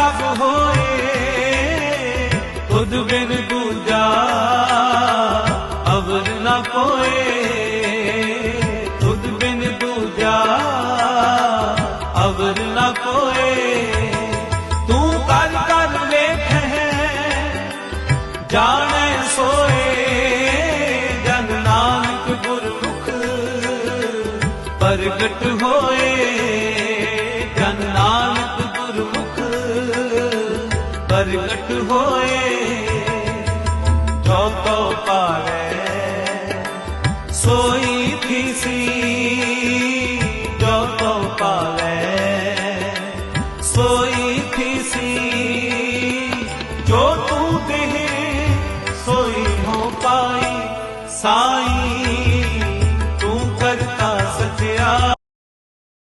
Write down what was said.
ਸਭ ਹੋਏ, ਖੁਦ ਬਿਨ ਪੂਜਾ ਅਵਰ ਨਾ ਕੋਏ ਖੁਦ ਬਿਨ ਪੂਜਾ ਅਵਰ ਨਾ ਕੋਏ ਤੂੰ ਕਰ ਕਰ ਵੇਖੈ, ਜਾਣੇ ਸੋਏ। ਜਨ ਨਾਨਕ ਗੁਰਮੁਖ ਪ੍ਰਗਟ ਹੋਏ। ਪ੍ਰਗਟ ਹੋਏ ਤੋ ਸੋਈ ਥੀਸੀ ਜੋ ਤੋ ਪਾਵੇ ਸੋਈ ਥੀਸੀ ਜੋ ਤੂੰ ਸੋਈ ਹੋ ਪਾਈ, ਸਾਈ